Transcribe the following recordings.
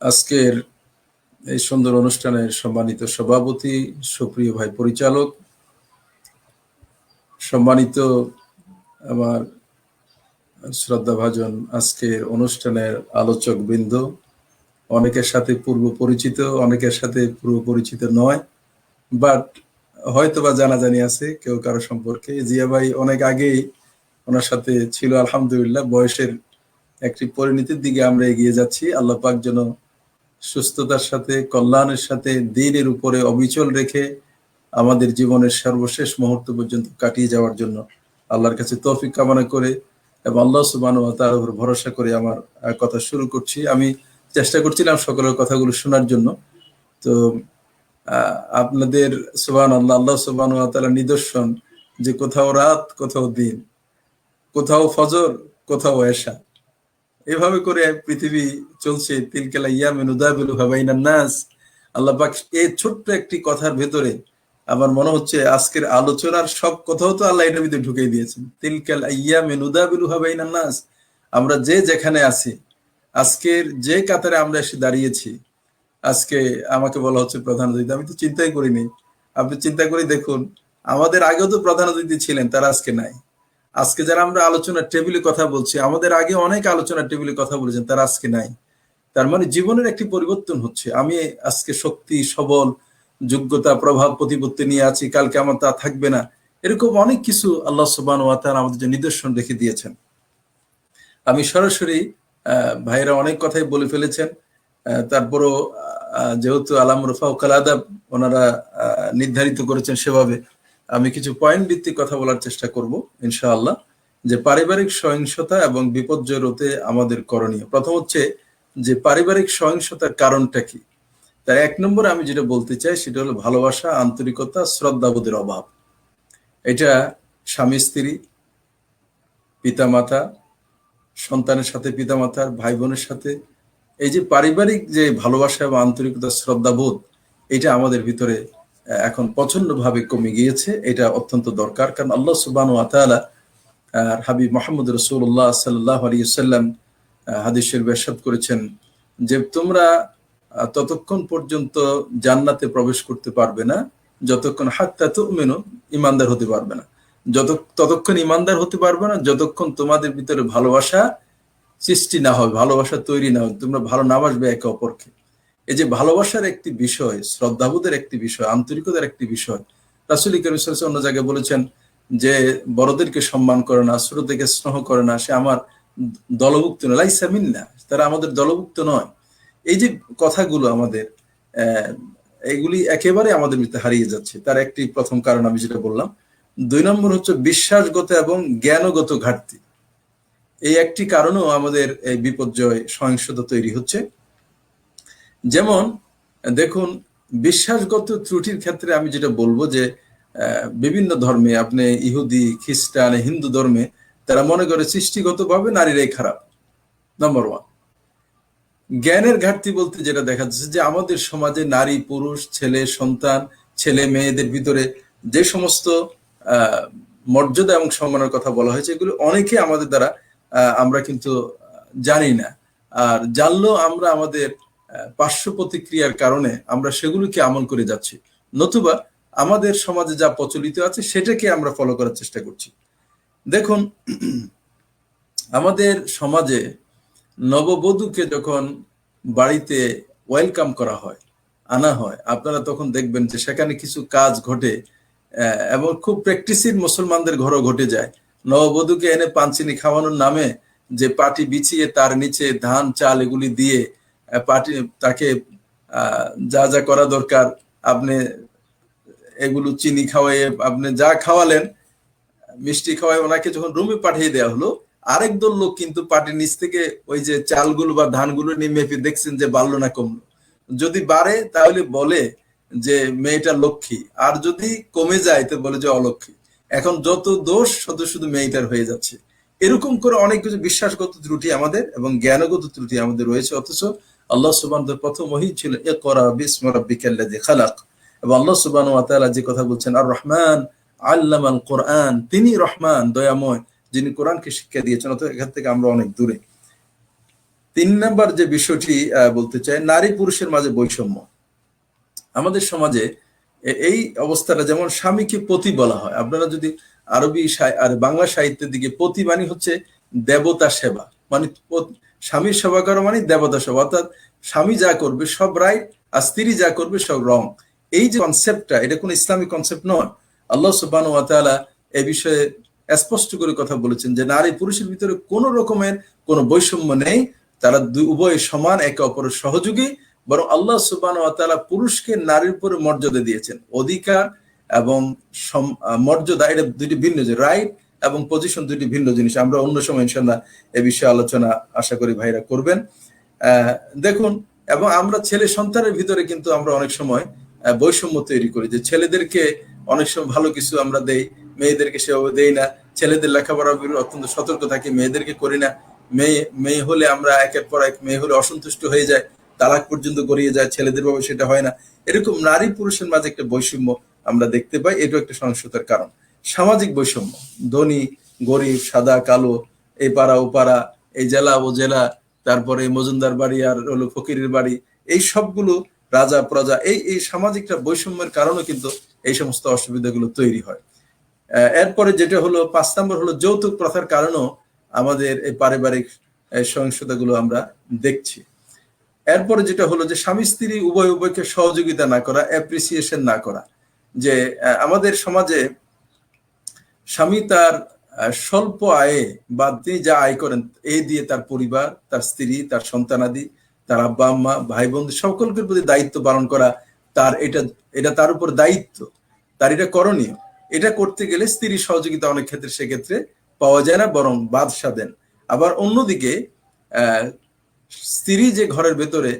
আজকের এই সুন্দর অনুষ্ঠানের সম্মানিত সভাপতি সুপ্রিয় ভাই পরিচালক সম্মানিত আমার শ্রদ্ধাভাজন আজকের অনুষ্ঠানের আলোচক বৃন্দ অনেকের সাথে পূর্ব পরিচিত, অনেকের সাথে পূর্ব পরিচিত নয়। বাট হয়তো বা জানাজানি আছে কেউ কারও সম্পর্কে। জিয়া ভাই অনেক আগেই ওনার সাথে ছিল, আলহামদুলিল্লাহ। বয়সের একটি পরিণতির দিকে আমরা এগিয়ে যাচ্ছি। আল্লাহ পাক যেন সুস্থতার সাথে, কল্যাণের সাথে, দিনের উপরে অবিচল রেখে আমাদের জীবনের সর্বশেষ মুহূর্ত পর্যন্ত কাটিয়ে যাওয়ার জন্য আল্লাহর কাছে তৌফিক কামনা করে এবং আল্লাহ সুবান তার উপর ভরসা করে আমার কথা শুরু করছি। আমি চেষ্টা করছিলাম সকলের কথাগুলো শোনার জন্য। তো আপনাদের সুবান আল্লাহ আল্লাহ সুবান নিদর্শন যে কোথাও রাত, কোথাও দিন, কোথাও ফজর, কোথাও এশা। এভাবে করে পৃথিবী চলছে। তিলকেলা ইয়া মেনুদাবিলু হাবাইনান নাস। আল্লাহ পাক এই ছোট্ট একটি কথার ভেতরে আমার মনে হচ্ছে আজকের আলোচনার সব কথাও তো আল্লাহ এটার ভিতরে ঢুকিয়ে দিয়েছেন। তিলকাল ইয়া মেনুদাবিলু হাবাইনান নাস। আমরা যে যেখানে আছি আজকের যে কাতারে আমরা এসে দাঁড়িয়েছি, আজকে আমাকে বলা হচ্ছে প্রধান অতিথি। আমি তো চিন্তাই করিনি। আপনি চিন্তা করে দেখুন, আমাদের আগেও তো প্রধান অতিথি ছিলেন, তারা আজকে নাই। আজকে যারা আমরা আলোচনার টেবিলে কথা বলছি, আমাদের আগে অনেক আলোচনার টেবিলে কথা বলেছেন, তারা আজকে নাই। তার মানে জীবনের একটি পরিবর্তন হচ্ছে। আমি আজকে শক্তি, সবল, যোগ্যতা, প্রভাব, প্রতিপত্তি নিয়ে আছি কালকে আমার তা থাকবে না, এরকম অনেক কিছু আল্লাহ সুবান ওয়াতার আমাদের যে নিদর্শন রেখে দিয়েছেন। আমি সরাসরি ভাইরা অনেক কথাই বলে ফেলেছেন। তারপরও যেহেতু আলাম রফা কালাদাব ওনারা আহ, নির্ধারিত করেছেন সেভাবে আমি কিছু পয়েন্ট ভিত্তিক কথা বলার চেষ্টা করব ইনশাআল্লাহ। যে পারিবারিক সহিংসতা এবং বিপর্যয় রোধে আমাদের করণীয়। প্রথম হচ্ছে যে পারিবারিক সহিংসতার কারণটা কি? তার এক নম্বরে আমি যেটা বলতে চাই সেটা হলো ভালোবাসা আন্তরিকতা শ্রদ্ধাবোধের অভাব। এটা স্বামী স্ত্রী পিতামাতা সন্তানের সাথে, পিতামাতার ভাই বোনের সাথে। এই যে পারিবারিক যে ভালোবাসা এবং আন্তরিকতা, শ্রদ্ধাবোধ, এটা আমাদের ভিতরে এখন প্রচণ্ড ভাবে কমে গিয়েছে। এটা অত্যন্ত দরকার। কারণ আল্লাহ সুবান ওয়াতালা আর হাবিব মোহাম্মদ রসুল্লাহ সাল্লাহ আলী সাল্লাম হাদিসের বেসাদ করেছেন যে তোমরা ততক্ষণ পর্যন্ত জান্নাতে প্রবেশ করতে পারবে না, যতক্ষণ হাত্তা তো মেনো ইমানদার হতে পারবে না। যত ততক্ষণ ইমানদার হতে পারবে না, যতক্ষণ তোমাদের ভিতরে ভালোবাসা সৃষ্টি না হবে, ভালোবাসা তৈরি না হবে, তোমরা ভালো না বাসবে একে অপরকে। এই যে ভালোবাসার একটি বিষয়, শ্রদ্ধাবোধের একটি বিষয়, আন্তরিকতার একটি বিষয়, রাসুল অন্য জায়গায় বলেছেন যে, বড়দেরকে সম্মান করে না, ছোটদেরকে স্নেহ করে না, সে আমার দলভুক্ত নয় লাইসা না তারা আমাদের দলভুক্ত নয়। এই যে কথাগুলো আমাদের এগুলি একেবারে আমাদের ভিতরে হারিয়ে যাচ্ছে। তার একটি প্রথম কারণ আমি যেটা বললাম দুই নম্বর হচ্ছে বিশ্বাসগত এবং জ্ঞানগত ঘাটতি। এই একটি কারণেও আমাদের এই বিপর্যয়, সহিংসতা তৈরি হচ্ছে। যেমন, দেখুন, বিশ্বাসগত ত্রুটির ক্ষেত্রে আমি যেটা বলব যে বিভিন্ন ধর্মে, আপনি ইহুদি, খ্রিস্টান, হিন্দু ধর্মে, তারা মনে করে সৃষ্টিগতভাবে নারীরাই খারাপ। নম্বর ওয়ান জ্ঞানের ঘাটতি বলতে যেটা দেখা যাচ্ছে যে, আমাদের সমাজে নারী, পুরুষ, ছেলে, সন্তান, ছেলে, মেয়েদের ভিতরে যে সমস্ত মর্যাদা এবং সম্মানের কথা বলা হয়েছে, এগুলো অনেকে আমাদের দ্বারা আমরা কিন্তু জানি না। আর জানলেও আমরা আমাদের পার্শ্ব প্রতিক্রিয়ার কারণে আমরা সেগুলোকে আমল করে যাচ্ছি। নতুবা আমাদের সমাজে যা প্রচলিত আছে, সেটাকে আমরা ফলো করার চেষ্টা করছি। দেখুন, আমাদের সমাজে নববধূকে যখন বাড়িতে ওয়েলকাম করা হয়, আনা হয়, আপনারা তখন দেখবেন যে সেখানে কিছু কাজ ঘটে এবং খুব প্র্যাকটিসির মুসলমানদের ঘরও ঘটে যায়। নববধূকে এনে পানচিনি খাওয়ানোর নামে যে পাটি বিছিয়ে তার নিচে ধান, চাল এগুলি দিয়ে পাটি তাকে যা যা করা দরকার, আপনি এগুলো চিনি খাওয়াইয়ে, আপনি যা খাওয়ালেন, মিষ্টি খাওয়াই ওনাকে যখন রুমে পাঠিয়ে দেওয়া হলো, আরেক দল লোক কিন্তু পাটির নিচ থেকে ওই যে চালগুলো বা ধানগুলো নিয়ে মেপে দেখছেন যে বাড়লো না কমলো। যদি বাড়ে, তাহলে বলে যে মেয়েটা লক্ষ্মী। আর যদি কমে যায়, তো বলে যে অলক্ষ্মী। এখন যত দোষ শুধু শুধু মেয়েটার হয়ে যাচ্ছে। এরকম করে অনেক কিছু বিশ্বাসগত ত্রুটি আমাদের এবং জ্ঞানগত ত্রুটি আমাদের রয়েছে। অথচ আল্লাহ সুবান প্রথম ওহি ছিল এ করা বিস্ম রব্বিকাল্লাযী খালাক। এবং আল্লাহ সুবান ওয়া তাআলা যে কথা বলছেন আর রহমান আল্লামান কোরআন। তিনি রহমান, দয়াময়, যিনি কোরআনকে শিক্ষা দিয়েছেন অত এখান থেকে আমরা অনেক দূরে। তিন নাম্বার যে বিষয়টি বলতে চাই নারী পুরুষের মাঝে বৈষম্য। আমাদের সমাজে এই অবস্থাটা যেমন স্বামীকে পতি বলা হয়, আপনারা যদি আরবি আর বাংলা সাহিত্যের দিকে পতি মানে হচ্ছে দেবতা সেবা মানে স্বামীর সেবা করা মানে দেবতা সেবা, অর্থাৎ স্বামী যা করবে সব রাইট আর স্ত্রী যা করবে সব রং এই যে কনসেপ্টটা এটা কোনো ইসলামিক কনসেপ্ট নয়। আল্লাহ সুবাহ এই বিষয়ে স্পষ্ট করে কথা বলেছেন যে নারী পুরুষের ভিতরে কোনো রকমের কোনো বৈষম্য নেই, তারা উভয় সমান, একে অপরের সহযোগী। বরং আল্লাহ সুবান তাআলা পুরুষকে নারীর উপরে মর্যাদা দিয়েছেন। অধিকার এবং মর্যাদা, এটা দুটি ভিন্ন যে রাইট এবং পজিশন দুটি ভিন্ন জিনিস। আমরা অন্য সময় ইনশাল্লাহ এ বিষয়ে আলোচনা আশা করি ভাইরা করবেন। দেখুন, এবং আমরা ছেলে সন্তানের ভিতরে কিন্তু আমরা অনেক সময় বৈষম্য তৈরি করি যে ছেলেদেরকে অনেক সময় ভালো কিছু আমরা দেই, মেয়েদেরকে সেভাবে দেই না। ছেলেদের বিরুদ্ধে অত্যন্ত সতর্ক থাকি, মেয়েদেরকে করি না। মেয়ে মেয়ে হলে আমরা একের পর এক, মেয়ে হলে অসন্তুষ্ট হয়ে যায়। তালাক পর্যন্ত গড়িয়ে যায়, ছেলেদের ভাবে সেটা হয় না। এরকম নারী পুরুষের মাঝে একটা বৈষম্য আমরা দেখতে পাই, এটাও একটা সহিংসতার কারণ। সামাজিক বৈষম্য, ধনী, গরিব, সাদা, কালো এই পাড়া, ও পাড়া, এই জেলা, ও জেলা, তারপরে মজুমদার বাড়ি আর হলো ফকিরের বাড়ি, এই সবগুলো রাজা, প্রজা, এই এই সামাজিকটা বৈষম্যের কারণে কিন্তু এই সমস্ত অসুবিধাগুলো তৈরি হয়। এরপরে যেটা হলো, পাঁচ নম্বর হলো যৌতুক প্রথার কারণেও আমাদের এই পারিবারিক সহিংসতাগুলো আমরা দেখছি। এরপরে যেটা হলো যে স্বামী স্ত্রী উভয় উভয়কে সহযোগিতা না করা অ্যাপ্রিসিয়েশন না করা, যে আমাদের সমাজে স্বামী তার স্বল্প আয়ে বা তিনি যা আয় করেন এই দিয়ে তার পরিবার, তার স্ত্রী, তার সন্তানাদি তার আব্বা, আম্মা, ভাই বোনদের সকলকে প্রতি দায়িত্ব পালন করা তার এটা এটা তার উপর দায়িত্ব, তার এটা করণীয়। এটা করতে গেলে স্ত্রী সহযোগিতা অনেক ক্ষেত্রে, সেক্ষেত্রে পাওয়া যায় না, বরং বাদশা দেন। আবার অন্যদিকে স্ত্রী যে ঘরের ভেতরে,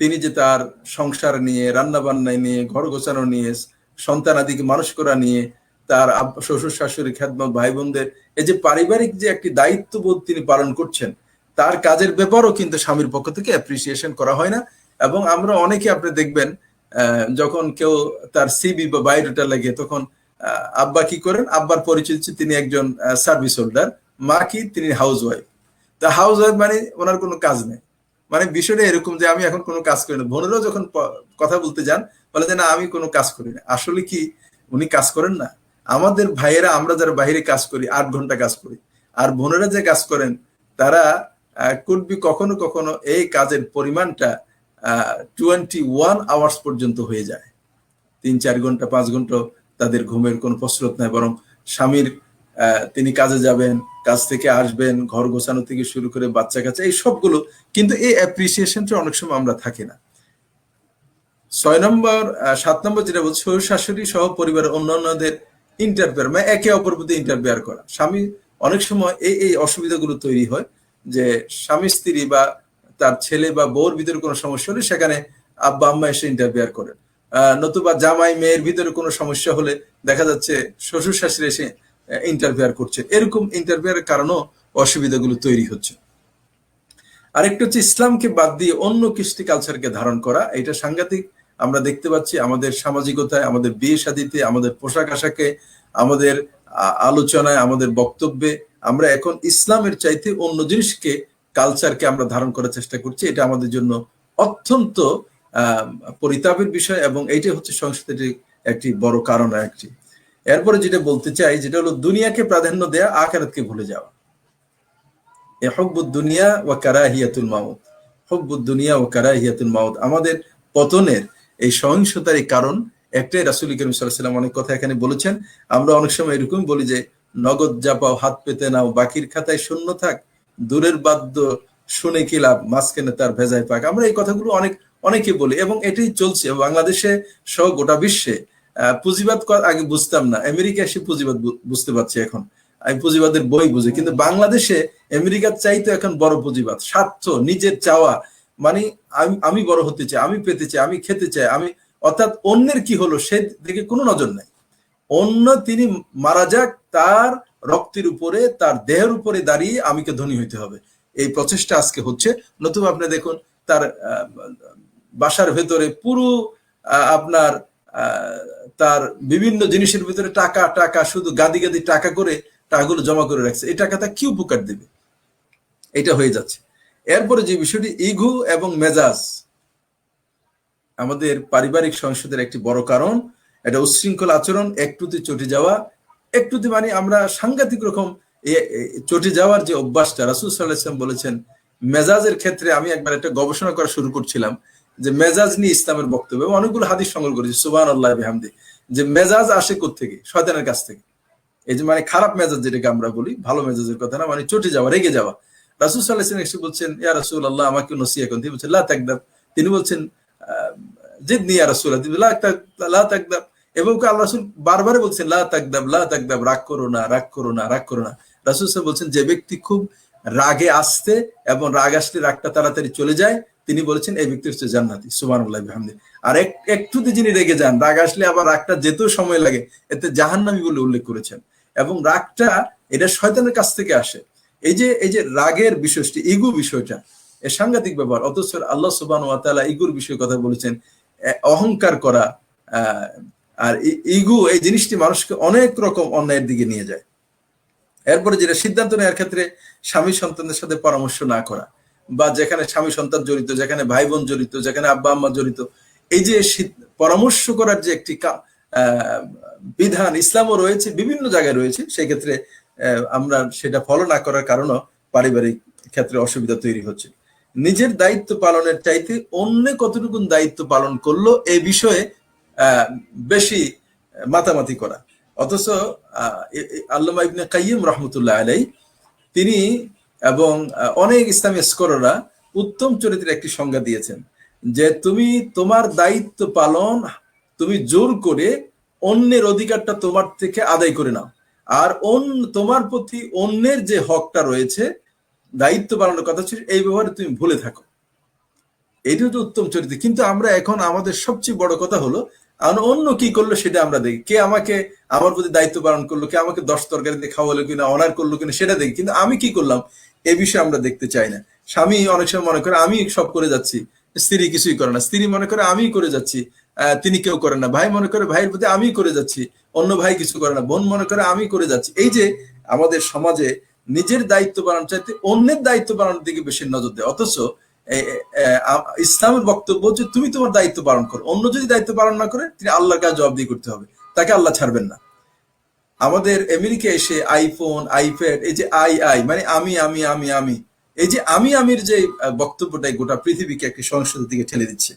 তিনি যে তার সংসার নিয়ে রান্না বান্নায় নিয়ে, ঘর গোছানো নিয়ে সন্তানাদিকে মানুষ করা নিয়ে, তার শ্বশুর শাশুড়ি খ্যাতমত ভাই বোনদের এই যে পারিবারিক যে একটি দায়িত্ববোধ তিনি পালন করছেন, তার কাজের ব্যাপারও কিন্তু স্বামীর পক্ষ থেকে অ্যাপ্রিসিয়েশন করা হয় না। এবং আমরা অনেকে আপনি দেখবেন যখন কেউ তার সিবি বা বায়োডাটা লাগে তখন আব্বা কি করেন? আব্বার পরিচয় তিনি একজন সার্ভিস হোল্ডার মা কি? তিনি হাউস ওয়াইফ তা হাউস ওয়াইফ মানে ওনার কোনো কাজ নেই। মানে বিষয়টা এরকম যে আমি এখন কোনো কাজ করি না। বোনেরাও যখন কথা বলতে যান, বলে যে, না, আমি কোনো কাজ করি না। আসলে কি, উনি কাজ করেন না? আমাদের ভাইয়েরা, আমরা যারা বাইরে কাজ করি, আট ঘণ্টা কাজ করি। আর বোনেরা যে কাজ করেন, তারা কুডবি কখনো কখনো এই কাজের পরিমাণটা টোয়েন্টি ওয়ান আওয়ার্স পর্যন্ত হয়ে যায়। তিন, চার ঘণ্টা, পাঁচ ঘণ্টা তাদের ঘুমের কোনো প্রস্রোত নাই, বরং স্বামীর তিনি কাজে যাবেন কাজ থেকে আসবেন ঘর গোছানো থেকে শুরু করে বাচ্চা কাচ্চা এই সবগুলো কিন্তু এই অ্যাপ্রিসিয়েশনটা অনেক সময় আমরা থাকি না। ছয় নম্বর সাত নম্বর যেটা বলছে শ্বশুর শাশুড়ি সহ পরিবারের অন্যান্যদের ইন্টারফেয়ার মানে একে অপর প্রতি ইন্টারফেয়ার করা। স্বামী অনেক সময় এই এই অসুবিধাগুলো তৈরি হয় যে স্বামী স্ত্রী বা তার ছেলে বা বউর ভিতরে কোনো সমস্যা হলে সেখানে আব্বা আম্মা এসে ইন্টারফেয়ার করেন। আহ, নতুবা জামাই মেয়ের ভিতরে কোনো সমস্যা হলে দেখা যাচ্ছে শ্বশুর শাশুড়ি এসে ইন্টারফেয়ার করছে। এরকম ইন্টারফেয়ারের কারণেও অসুবিধাগুলো তৈরি হচ্ছে। আরেকটা হচ্ছে ইসলামকে বাদ দিয়ে অন্য কৃষ্টি কালচারকে ধারণ করা। এটা সাংঘাতিক। আমরা দেখতে পাচ্ছি আমাদের সামাজিকতায়, আমাদের বিয়ে শাদিতে আমাদের পোশাক আশাকে, আমাদের আলোচনায়, আমাদের বক্তব্যে আমরা এখন ইসলামের চাইতে অন্য জিনিসকে কালচারকে আমরা ধারণ করার চেষ্টা করছি। এটা আমাদের জন্য অত্যন্ত পরিতাপের বিষয় এবং এইটা হচ্ছে সংস্কৃতির একটি বড় কারণ একটি। এরপরে যেটা বলতে চাই, যেটা হলো দুনিয়াকে প্রাধান্য দেয়া, আখারাতকে ভুলে যাওয়া। এ হব্বুদ দুনিয়া ও কারাহিয়াতুল মাউত। হব্বুদ দুনিয়া ও কারাহিয়াতুল মাউত। আমাদের পতনের এই সহিংসতার কারণ একটাই, রাসুল করিম সাল্লাম অনেক কথা এখানে বলেছেন। আমরা অনেক সময় এরকম বলি যে, নগদ যা পাও হাত পেতে নাও, বাকির খাতায় শূন্য থাক, দূরের বাদ্য শুনে কি লাভ, মাঝখানে তার ভেজায় পাক আমরা এই কথাগুলো অনেক, অনেকে বলি এবং এটাই চলছে। বাংলাদেশে সহ গোটা বিশ্বে পুঁজিবাদ আগে বুঝতাম না। আমেরিকা এসে পুঁজিবাদ বুঝতে পারছি এখন। আমি পুঁজিবাদের বই বুঝি, কিন্তু বাংলাদেশে আমেরিকার চাইতে এখন বড় পুঁজিবাদ। স্বার্থ, নিজের চাওয়া। মানে আমি আমি বড় হতে চাই, আমি পেতে চাই, আমি খেতে চাই, আমি অর্থাৎ অন্যের কি হলো সে দিকে কোনো নজর নাই। অন্য তিনি মারা যাক, তার রক্তের উপরে, তার দেহের উপরে দাঁড়িয়ে আমিকে ধনী হইতে হবে। এই প্রচেষ্টা আজকে হচ্ছে। নতুবা আপনি দেখুন, তার বাসার ভেতরে পুরো আপনার তার বিভিন্ন জিনিসের ভিতরে টাকা টাকা, শুধু গাদি গাদি টাকা করে টাকাগুলো জমা করে রাখছে। এই টাকাটা কি উপকার দেবে? এটা হয়ে যাচ্ছে। এরপরে যে বিষয়টি, ইগু এবং মেজাজ। আমাদের পারিবারিক সংসদের একটি বড় কারণ, এটা উচ্ছৃঙ্খল আচরণ, একটুতে চটে যাওয়া। একটুতে মানে আমরা সাংঘাতিক রকম চটে যাওয়ার যে অভ্যাসটা, রাসুল সাল্লাহাম বলেছেন, মেজাজের ক্ষেত্রে আমি একবার একটা গবেষণা করা শুরু করছিলাম। যে মেজাজ নিয়ে ইসলামের বক্তব্য এবং অনেকগুলো হাদিস সংগ্রহ করেছি সুবাহ আল্লাহ যে মেজাজ আসে থেকে শয়তানের কাছ থেকে। এই যে মানে খারাপ মেজাজ যেটাকে আমরা বলি, ভালো মেজাজের কথা না মানে চটে যাওয়া, রেগে যাওয়া। রাসুল সাল্লাহ এসে বলছেন, ইয়া রাসুল আল্লাহ আমাকে তিনি বলছেন তিনি বলছেন ইয়া রাসুল এবং আল্লাহ রাসুল বারবার বলছেন, লা তাকদাব লা তাকদাব, রাগ করো না, রাগ করো না, রাগ করো না। রাসুল সাহেব বলছেন, যে ব্যক্তি খুব রাগে আসতে এবং রাগ আসলে রাগটা তাড়াতাড়ি চলে যায় তিনি বলেছেন, এই ব্যক্তি হচ্ছে জান্নাতি, সুবহানাল্লাহ বিহামদি। আর এক যিনি রেগে যান, রাগ আসলে আবার রাগটা যেতেও সময় লাগে, এতে জাহান্নামী বলে উল্লেখ করেছেন। এবং রাগটা এটা শয়তানের কাছ থেকে আসে। এই যে এই যে রাগের বিষয়টি ইগু বিষয়টা, এ সাংঘাতিক ব্যাপার। অথচ আল্লাহ সুবান ওয়াতালা ইগুর বিষয়ে কথা বলেছেন অহংকার করা আর ইগু এই জিনিসটি মানুষকে অনেক রকম অন্যায়ের দিকে নিয়ে যায়। এরপরে যেটা সিদ্ধান্ত নেওয়ার ক্ষেত্রে স্বামী সন্তানের সাথে পরামর্শ না করা। বা যেখানে স্বামী সন্তান জড়িত, যেখানে ভাই বোন জড়িত, যেখানে আব্বা আম্মা জড়িত, এই যে পরামর্শ করার যে একটি বিধান ইসলামও রয়েছে, বিভিন্ন জায়গায় রয়েছে সেই ক্ষেত্রে আমরা সেটা ফলো না করার কারণও পারিবারিক ক্ষেত্রে অসুবিধা তৈরি হচ্ছে। নিজের দায়িত্ব পালনের চাইতে অন্য কতটুকু দায়িত্ব পালন করল এই বিষয়ে বেশি মাতামাতি করা। অথচ আল্লামা ইবনে কাইয়িম রহমতুল্লাহ আলাই তিনি এবং অনেক ইসলামী স্কলাররা উত্তম চরিত্রের একটি সংজ্ঞা দিয়েছেন যে তুমি তোমার দায়িত্ব পালন, তুমি জোর করে অন্যের অধিকারটা তোমার থেকে আদায় করে নাও। আর অন্য তোমার প্রতি অন্যের যে হকটা রয়েছে, দায়িত্ব পালনের কথা ছিল, এই ব্যাপারে তুমি ভুলে থাকো। এটা হচ্ছে উত্তম চরিত্র। কিন্তু আমরা এখন আমাদের সবচেয়ে বড় কথা হলো অন্য কি করল সেটা আমরা দেখি। কে আমাকে আমার প্রতি দায়িত্ব পালন করল, কে আমাকে দশ তরকারি দিয়ে খাওয়ালো কিনা অনার করল কিনা, সেটা দেখি। কিন্তু আমি কি করলাম, এ বিষয়ে আমরা দেখতে চাই না। স্বামী অনেক সময় মনে করে, আমি সব করে যাচ্ছি। স্ত্রী কিছুই করে না। স্ত্রী মনে করে আমি করে যাচ্ছি। তিনি কেউ করেন না। ভাই মনে করে, ভাইয়ের প্রতি আমি করে যাচ্ছি। অন্য ভাই কিছু করে না। বোন মনে করে আমি করে যাচ্ছি। এই যে আমাদের সমাজে নিজের দায়িত্ব পালন চাইতে অন্যের দায়িত্ব পালনের দিকে বেশি নজর দেয়। অথচ ইসলামের বক্তব্য যে তুমি তোমার দায়িত্ব পালন করো। অন্য যদি দায়িত্ব পালন না করে, তিনি আল্লাহর কাছে জবাবদিহি করতে হবে। তাকে আল্লাহ ছাড়বেন না। আমাদের আমেরিকা এসে আইফোন, আইপ্যাড, এই যে আই আই মানে আমি আমি আমি আমি, এই যে আমি, আমির যে বক্তব্যটাই গোটা পৃথিবীকে একটি সংসদের দিকে ঠেলে দিচ্ছে।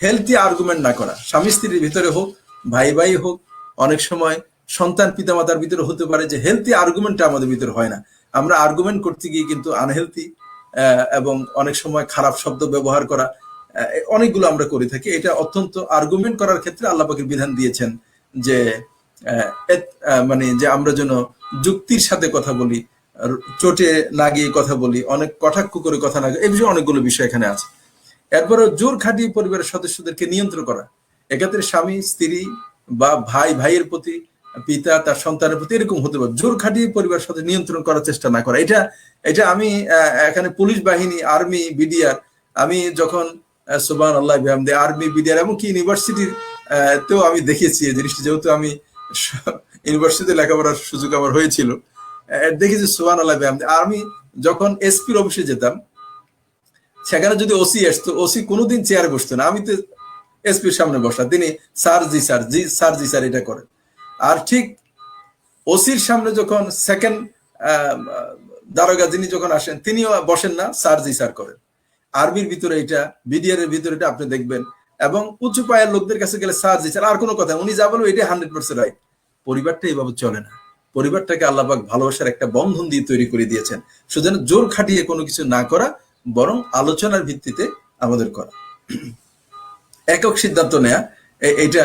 হেলথি আর্গুমেন্ট না করা। স্বামী স্ত্রীর ভিতরে হোক, ভাই ভাই হোক, অনেক সময় সন্তান পিতামাতার ভিতরে হতে পারে যে হেলথি আর্গুমেন্টটা আমাদের ভিতরে হয় না। আমরা আর্গুমেন্ট করতে গিয়ে কিন্তু আনহেলথি এবং অনেক সময় খারাপ শব্দ ব্যবহার করা অনেকগুলো আমরা করে থাকি। এটা অত্যন্ত আর্গুমেন্ট করার ক্ষেত্রে আল্লাহ পাকের বিধান দিয়েছেন যে মানে যে আমরা যেন যুক্তির সাথে কথা বলি চোটে না গিয়ে কথা বলি, অনেক কটাক্ষ করে কথা না এই বিষয়ে অনেকগুলো বিষয় এখানে আছে। এরপরে জোর খাটিয়ে পরিবারের সদস্যদেরকে নিয়ন্ত্রণ করা, এক্ষেত্রে স্বামী, স্ত্রী বা ভাই, ভাইয়ের প্রতি পিতা তার সন্তানের প্রতি এরকম হতে পারে। জোর খাটিয়ে পরিবারের সাথে নিয়ন্ত্রণ করার চেষ্টা না করা। এটা এটা আমি এখানে পুলিশ বাহিনী, আর্মি, বিডিআর, আমি যখন সুবান আল্লাহ বিহামদে, আর্মি, বিডিআর এমনকি ইউনিভার্সিটির তেও আমি দেখেছি এই জিনিসটা। যেহেতু আমি ইউনিভার্সিটিতে লেখাপড়ার সুযোগ আমার হয়েছিল দেখেছি সুবান আল্লাহ বিহামদে। আমি যখন এসপির অফিসে যেতাম, সেখানে যদি ওসি আসতো, ওসি কোনোদিন চেয়ারে বসতো না। আমি তো এসপির সামনে বসা তিনি, স্যার জি স্যার জি স্যার জি, স্যার, এটা করেন। আর ঠিক ওসির সামনে যখন সেকেন্ড দারোগা যিনি যখন আসেন, তিনিও বসেন না, স্যার জি স্যার করেন। আর্মির ভিতরে এটা, বিডিআর এর ভিতরে এটা আপনি দেখবেন। এবং উঁচু পায়ের লোকদের কাছে গেলে স্যার জি স্যার, আর কোনো কথা উনি যা বলবেন এটাই হান্ড্রেড পার্সেন্ট রাইট পরিবারটা এইভাবে চলে না। পরিবারটাকে আল্লাহবাক ভালোবাসার একটা বন্ধন দিয়ে তৈরি করে দিয়েছেন। সুতরাং জোর খাটিয়ে কোনো কিছু না করা, বরং আলোচনার ভিত্তিতে আমাদের করা। একক সিদ্ধান্ত নেয়া। এটা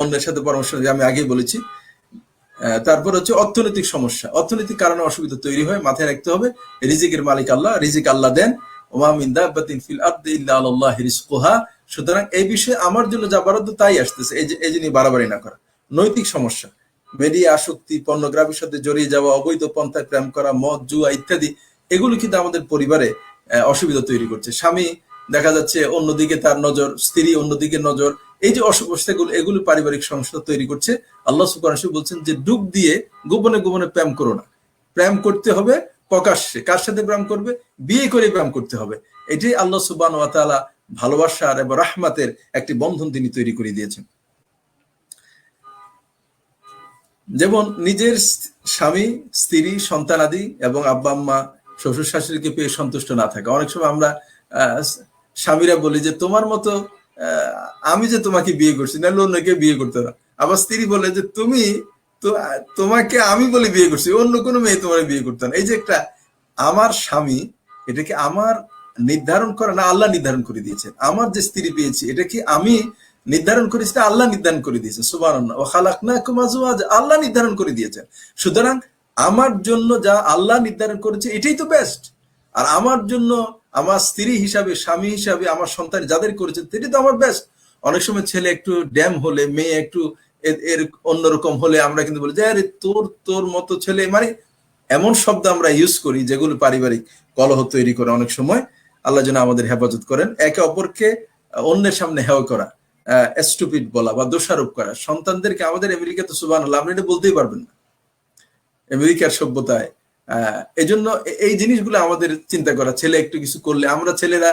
অন্যের সাথে পরামর্শ আমি আগেই বলেছি। তারপর হচ্ছে অর্থনৈতিক সমস্যা। অর্থনৈতিক কারণে অসুবিধা তৈরি হয়, মাথায় রাখতে হবে, রিজিকের মালিক আল্লাহ, রিজিক আল্লাহ দেন। ওমা মিন রিজকুহা। সুতরাং এই বিষয়ে আমার জন্য যা বরাদ্দ তাই আসতেছে, এই যে, এই জন্য বাড়াবাড়ি না করা। নৈতিক সমস্যা। মিডিয়া, আসক্তি, পর্নোগ্রাফির সাথে জড়িয়ে যাওয়া, অবৈধ পন্থায় প্রেম করা, মদ, জুয়া ইত্যাদি, এগুলো কিন্তু আমাদের পরিবারে অসুবিধা তৈরি করছে। স্বামী দেখা যাচ্ছে অন্যদিকে তার নজর, স্ত্রী অন্যদিকে নজর এই যে অসুবিধাগুলো এগুলো পারিবারিক সমস্যা তৈরি করছে। আল্লাহ সুবহানাহু বলছেন যে, ডুব দিয়ে গোপনে গোপনে প্রেম করো না। প্রেম করতে হবে প্রকাশ্যে। কার সাথে প্রেম করবে? বিয়ে করে প্রেম করতে হবে। এটাই আল্লাহ সুবান ওয়াতালা ভালোবাসার এবং রাহমাতের একটি বন্ধন তিনি তৈরি করে দিয়েছেন। যেমন নিজের স্বামী, স্ত্রী সন্তানাদি এবং আব্বা, আম্মা, শ্বশুর শাশুড়িকে পেয়ে সন্তুষ্ট না থাকা। অনেক সময় আমরা স্বামীরা বলি যে, তোমার মতো আমি যে তোমাকে বিয়ে করছি, না অন্যকে বিয়ে করতে না। আবার স্ত্রী বলে যে, তুমি তো, তোমাকে আমি বলে বিয়ে করছি, অন্য কোনো মেয়ে তোমার বিয়ে করতে না। এই যে একটা, আমার স্বামী এটাকে আমার নির্ধারণ করা না, আল্লাহ নির্ধারণ করে দিয়েছেন। আমার যে স্ত্রী পেয়েছি এটা কি আমি নির্ধারণ করেছি আল্লাহ নির্ধারণ করে দিয়েছেন। সুবাহ ও খালাকনাকুম আজওয়াজ আল্লাহ নির্ধারণ করে দিয়েছেন। সুতরাং আমার জন্য যা আল্লাহ নির্ধারণ করেছে, এটাই তো বেস্ট আর আমার জন্য আমার স্ত্রী হিসাবে, স্বামী হিসাবে আমার সন্তান যাদের করেছে সেটি তো আমার বেস্ট অনেক সময় ছেলে একটু ড্যাম হলে, মেয়ে একটু এর অন্যরকম হলে আমরা কিন্তু বলি যে, আরে তোর তোর মতো ছেলে। মানে এমন শব্দ আমরা ইউজ করি যেগুলো পারিবারিক কলহ তৈরি করে অনেক সময়। আল্লাহ যেন আমাদের হেফাজত করেন। একে অপরকে অন্যের সামনে হেয় করা স্টুপিড বলা বা দোষারোপ করা। সন্তানদেরকে আমাদের আমেরিকা তো সুবান আপনি এটা বলতেই পারবেন না। আমেরিকার সভ্যতায় আহ, এই জিনিসগুলো আমাদের চিন্তা করা ছেলে একটু কিছু করলে আমরা ছেলেরা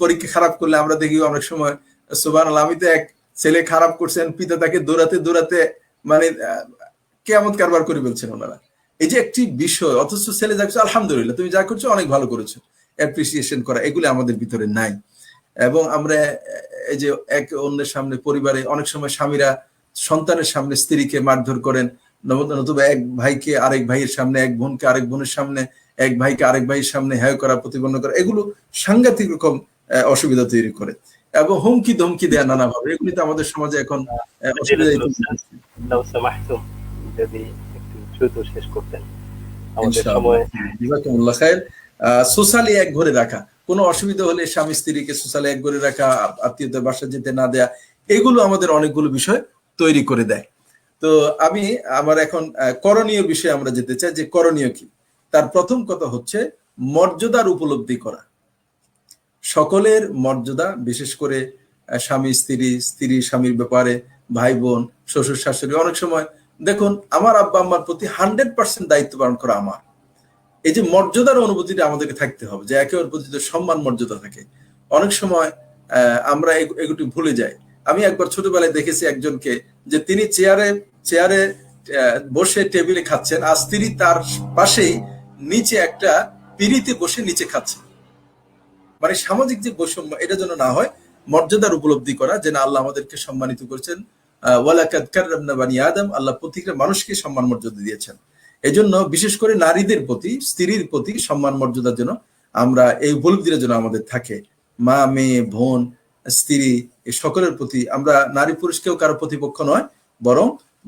পরীক্ষা খারাপ করলে আমরা দেখি অনেক সময় সুবান আমি তো এক ছেলে খারাপ করছেন পিতা তাকে দৌড়াতে দৌড়াতে মানে কেয়ামত কারবার করে বলছেন ওনারা। এই যে একটি বিষয় অথচ ছেলে যা করছে আলহামদুলিল্লাহ তুমি যা করছ অনেক ভালো করেছ। অ্যাপ্রিসিয়েশন করা এগুলো আমাদের ভিতরে নাই। এবং আমরা এই যে এক অন্যের সামনে পরিবারে অনেক সময় স্বামীরা সন্তানের সামনে স্ত্রীকে মারধর করেন নব- নতুবা এক ভাইকে আরেক ভাইয়ের সামনে এক বোনকে আরেক বোনের সামনে এক ভাইকে আরেক ভাইয়ের সামনে হেয় করা প্রতিপন্ন করা এগুলো সাংঘাতিক রকম অসুবিধা তৈরি করে। এবং হুমকি ধমকি দেয়া নানাভাবে এগুলি তো আমাদের সমাজে এখন যদি একটু দ্রুত শেষ করতেন আমাদের। সময় সোশ্যালি এক ঘরে রাখা কোনো অসুবিধা হলে স্বামী স্ত্রীকে সোশ্যালি এক ঘরে রাখা আত্মীয়দের বাসা যেতে না দেয়া এগুলো আমাদের অনেকগুলো বিষয় তৈরি করে দেয়। তো আমি আমার এখন করণীয় বিষয়ে আমরা যেতে চাই যে করণীয় কি? তার প্রথম কথা হচ্ছে মর্যাদার উপলব্ধি করা। সকলের মর্যাদা, বিশেষ করে স্বামী, স্ত্রী স্ত্রী, স্বামীর ব্যাপারে, ভাই, বোন, শ্বশুর, শাশুড়ি, অনেক সময় দেখুন, আমার আব্বা আম্মার প্রতি হান্ড্রেড পার্সেন্ট দায়িত্ব পালন করা আমার। এই যে মর্যাদার অনুভূতিটা আমাদেরকে থাকতে হবে, যে একে প্রতি সম্মান, মর্যাদা থাকে। অনেক সময় আমরা এগু- এগুটি ভুলে যাই। আমি একবার ছোটবেলায় দেখেছি একজনকে যে তিনি চেয়ারে চেয়ারে বসে টেবিলে খাচ্ছেন। আর স্ত্রী তার পাশেই নিচে একটা পিড়িতে বসে নিচে খাচ্ছে মানে সামাজিক যে বৈষম্য, এটা যেন না হয়, মর্যাদার উপলব্ধি করা যে না আল্লাহ আমাদেরকে সম্মানিত করেছেন। আদম, আল্লাহ মানুষকে সম্মান মর্যাদা দিয়েছেন। এজন্য বিশেষ করে নারীদের প্রতি, স্ত্রীর প্রতি সম্মান মর্যাদার জন্য আমরা, এই উপলব্ধির জন্য আমাদের থাকে। মা, মেয়ে, বোন, স্ত্রী সকলের প্রতি। আমরা নারী পুরুষকেও কারও প্রতিপক্ষ নয়, বরং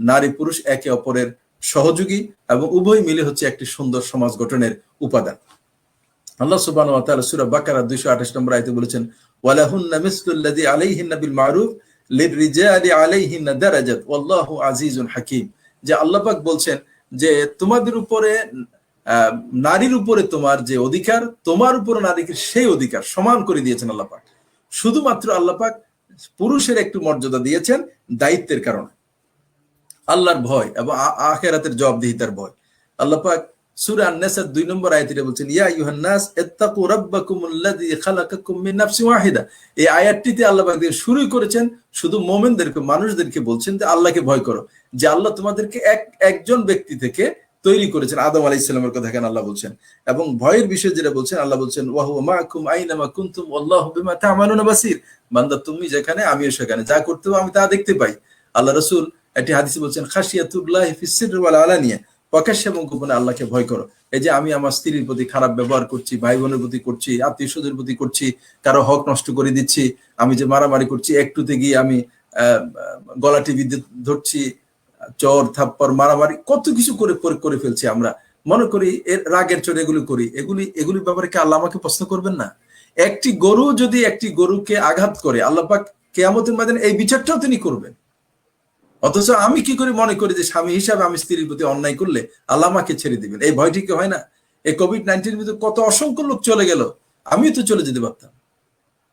নারী পুরুষ একে অপরের সহযোগী এবং উভয় মিলে হচ্ছে একটি সুন্দর সমাজ গঠনের উপাদান। আল্লাহ তাআলা সূরা বাকারা 228 নম্বর আয়াতে বলেছেন, ওয়ালাহুন্না মিসলুল্লাযী আলাইহিন্না বিল মারুফ লিররিজালি আলাইহিন্না দারাজাত, ওয়াল্লাহু আজিজুন হাকীম। যে আল্লাহ পাক বলছেন যে তোমাদের উপরে নারীর উপরে তোমার যে অধিকার, তোমার উপরে নারীকে সেই অধিকার সমান করে দিয়েছেন আল্লাহ পাক। শুধুমাত্র আল্লাহ পাক পুরুষের একটু মর্যাদা দিয়েছেন দায়িত্বের কারণে। আল্লাহর ভয় এবং আখেরাতের জবাবদিহিতার ভয়। আল্লাহ পাক সূরা আন-নাসর 2 নম্বর বলছেন, ইয়া খালাকাকুম মিন নাফসিন ওয়াহিদা। এই আয়াতটিতে আল্লাহ পাক দিয়ে শুরুই করেছেন, শুধু মুমিনদেরকে, মানুষদেরকে বলছেন যে, আল্লাহকে ভয় করো। যে আল্লাহ তোমাদেরকে এক একজন ব্যক্তি থেকে তৈরি করেছেন, আদম আলাইহিস সালামের কথা আল্লাহ বলছেন। এবং ভয়ের বিষয় যেটা বলছেন, আল্লাহ বলছেন ওয়াহু মাআকুম আইনামা কুনতুম আল্লাহু বিমা বান্দা, তুমি যেখানে, আমিও সেখানে। যা করতে আমি তা দেখতে পাই। আল্লাহ রাসূল একটি হাদিসে বলছেন প্রকাশ্যে এবং গোপনে আল্লাহকে ভয় করো। এই যে আমি আমার স্ত্রীর প্রতি খারাপ ব্যবহার করছি ভাই বোনের প্রতি করছি আত্মীয় স্বজনের প্রতি করছি, কারও হক নষ্ট করে দিচ্ছি, আমি যে মারামারি করছি, একটুতে গিয়ে আমি গলা টিভি ধরছি, চর থাপ্পর মারামারি, কত কিছু করে করে ফেলছি আমরা। মনে করি এর রাগের চোর এগুলি করি। এগুলি, এগুলির ব্যাপারে কি আল্লাহ আমাকে প্রশ্ন করবেন না? একটি গরু যদি একটি গরুকে আঘাত করে, আল্লাহ কেয়ামতের মাঝে এই বিচারটাও তিনি করবেন। অথচ আমি কি করে? মনে করি যে স্বামী হিসাবে আমি স্ত্রীর প্রতি অন্যায় করলে আল্লাহ আমাকে ছেড়ে দিবেন। এই ভয়টি কি হয় না? এই কোভিড নাইন্টিন ভিতরে কত অসংখ্য লোক চলে গেল। আমি তো চলে যেতে পারতাম।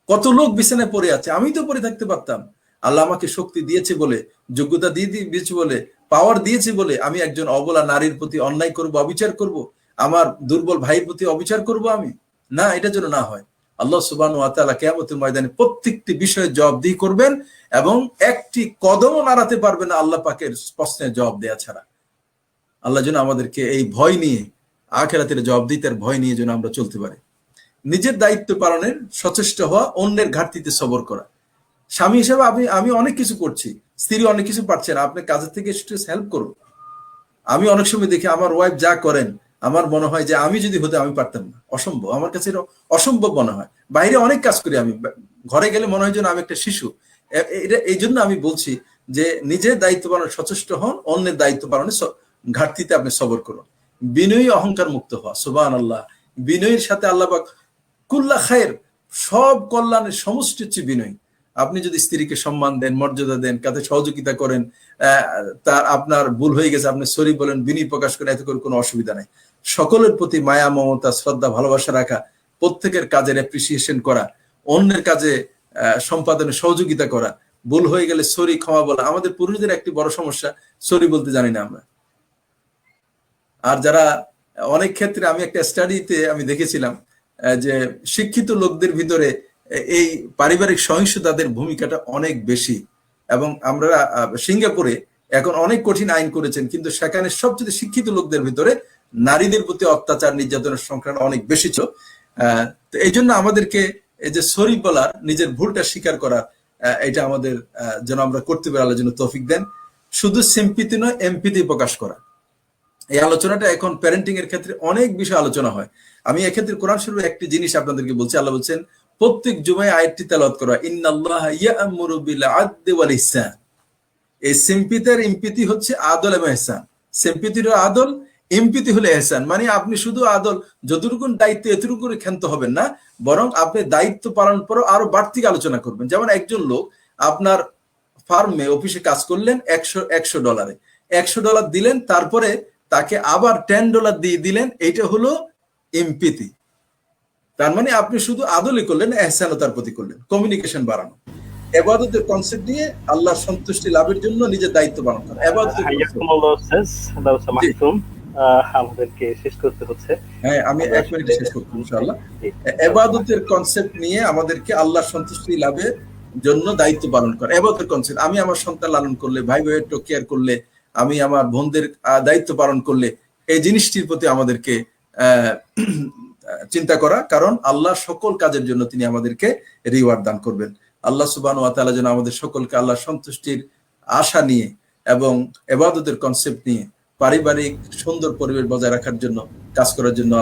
কত লোক বিছানায় পড়ে আছে আমি তো পড়ে থাকতে পারতাম। আল্লাহ আমাকে শক্তি দিয়েছে বলে, যোগ্যতা দিয়ে দিয়েছে বলে পাওয়ার দিয়েছে বলে আমি একজন অবলা নারীর প্রতি অন্যায় করব, অবিচার করব, আমার দুর্বল ভাইয়ের প্রতি অবিচার করব আমি? না এটা যেন না হয়। আল্লাহ সুবান ওয়াতালা কেয়ামতের ময়দানে প্রত্যেকটি বিষয়ে জবাবদিহি করবেন এবং একটি কদমও নাড়াতে পারবে না আল্লাহ পাকের প্রশ্নের জবাব দেয়া ছাড়া। আল্লাহ যেন আমাদেরকে এই ভয় নিয়ে, আখেরাতের জবাবদিহিতার ভয় নিয়ে যেন আমরা চলতে পারি। নিজের দায়িত্ব পালনের সচেষ্ট হওয়া, অন্যের ঘাটতিতে সবর করা। স্বামী হিসেবে আমি আমি অনেক কিছু করছি, স্ত্রী অনেক কিছু পারছে না, আপনি কাজের থেকে হেল্প করুন। আমি অনেক সময় দেখি আমার ওয়াইফ যা করেন আমার মনে হয় যে আমি যদি হতে, আমি পারতাম না। অসম্ভব। আমার কাছে অসম্ভব মনে হয়। বাইরে অনেক কাজ করি আমি। ঘরে গেলে মনে হয় যেন আমি একটা শিশু। এই জন্য আমি বলছি যে নিজের দায়িত্ব পালনে সচেষ্ট হন, অন্যের দায়িত্ব পালনে ঘাটতিতে আপনি সবর করুন। বিনয়ী অহংকার মুক্ত হওয়া সুবান আল্লাহ বিনয়ীর সাথে আল্লাহ কুল্লা খায়ের সব কল্যাণের সমষ্টি হচ্ছে বিনয়ী। আপনি যদি স্ত্রীকে সম্মান দেন, মর্যাদা দেন কাছে সহযোগিতা করেন তার আপনার ভুল হয়ে গেছে, আপনি সরি বলেন, বিনয় প্রকাশ করেন, এত করে কোনো অসুবিধা নেই। সকলের প্রতি মায়া, মমতা, শ্রদ্ধা, ভালোবাসা রাখা, প্রত্যেকের কাজের অ্যাপ্রিসিয়েশন করা, অন্যের কাজে সম্পাদনে সহযোগিতা করা, ভুল হয়ে গেলে সরি, ক্ষমা বলা, আমাদের পুরুষদের একটি বড় সমস্যা, সরি বলতে জানি না আমরা। আর যারা, অনেক ক্ষেত্রে আমি একটা স্টাডিতে আমি দেখেছিলাম যে শিক্ষিত লোকদের ভিতরে, এই পারিবারিক সহিংসতাদের ভূমিকাটা অনেক বেশি। এবং আমরা সিঙ্গাপুরে এখন অনেক কঠিন আইন করেছেন, কিন্তু সেখানে সবচেয়ে শিক্ষিত লোকদের ভিতরে নারীদের প্রতি অত্যাচার, নির্যাতনের সংখ্যা অনেক বেশি ছিল। তো এই জন্য আমাদেরকে এই যে সরি বলার নিজের ভুলটা স্বীকার করার এটা আমাদের যেন আমরা করতে পারি, আল্লাহ যেন তৌফিক দেন। শুধু সিম্পিতি নয় এমপিতি প্রকাশ করা। এই আলোচনাটা এখন প্যারেন্টিং এর ক্ষেত্রে অনেক বিষয় আলোচনা হয়। আমি এক্ষেত্রে কোরআন শুরু একটি জিনিস আপনাদেরকে বলছি, আল্লাহ বলছেন, প্রত্যেক জুমায় আয়াতটি তেলাওয়াত করা, ইন্নাল্লাহ ইয়া'মুরু বিল আদলি ইহসান। এই সিম্পিতার ইম্পিতি হচ্ছে আদল এবং এহসান সিম্পিতির আদল ইম্পিতি হলে এহসান। মানে আপনি শুধু আদল যতটুকু দায়িত্ব এতটুকু করে ক্ষান্ত হবেন না বরং আপনি দায়িত্ব পালন পরও আরও বাড়তি আলোচনা করবেন। যেমন একজন লোক আপনার ফার্মে অফিসে কাজ করলেন একশো একশো ডলারে। একশো ডলার দিলেন তারপরে তাকে আবার টেন ডলার দিয়ে দিলেন এটা হলো এমপিতি। তার মানে আপনি শুধু আদলই করলেন এহসানতার প্রতি করলেন। কমিউনিকেশন বাড়ানো। এবাদতের কনসেপ্ট নিয়ে আল্লাহর সন্তুষ্টি লাভের জন্য নিজের দায়িত্ব পালন করা। এবাদতের আমাদেরকে শেষ করতে হচ্ছে। হ্যাঁ আমি এক মিনিটে শেষ করছি ইনশাআল্লাহ। এবাদতের কনসেপ্ট নিয়ে আমাদেরকে আল্লাহর সন্তুষ্টি লাভের জন্য দায়িত্ব পালন করা। কনসেপ্ট আমি আমার সন্তান লালন করলে ভাই ভাইয়ের কেয়ার করলে আমি আমার বোনদের দায়িত্ব পালন করলে এই জিনিসটির প্রতি আমাদেরকে চিন্তা করা। কারণ আল্লাহ সকল কাজের জন্য তিনি আমাদেরকে রিওয়ার্ড দান করবেন। আল্লাহ সুবান ওয়া তাআলা যেন আমাদের সকলকে আল্লাহ সন্তুষ্টির আশা নিয়ে এবং এবাদতের কনসেপ্ট নিয়ে পারিবারিক সুন্দর পরিবেশ বজায় রাখার জন্য, কাজ করার জন্য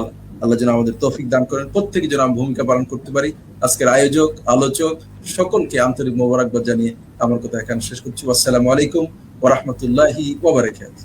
আল্লাহ যেন আমাদের তৌফিক দান করেন। প্রত্যেকে যেন আমরা ভূমিকা পালন করতে পারি। আজকের আয়োজক, আলোচক, সকলকে আন্তরিক মোবারকবাদ জানিয়ে আমার কথা এখানে শেষ করছি। আসসালামু আলাইকুম ওরহমতুল্লাহি ওবরাকাতুহু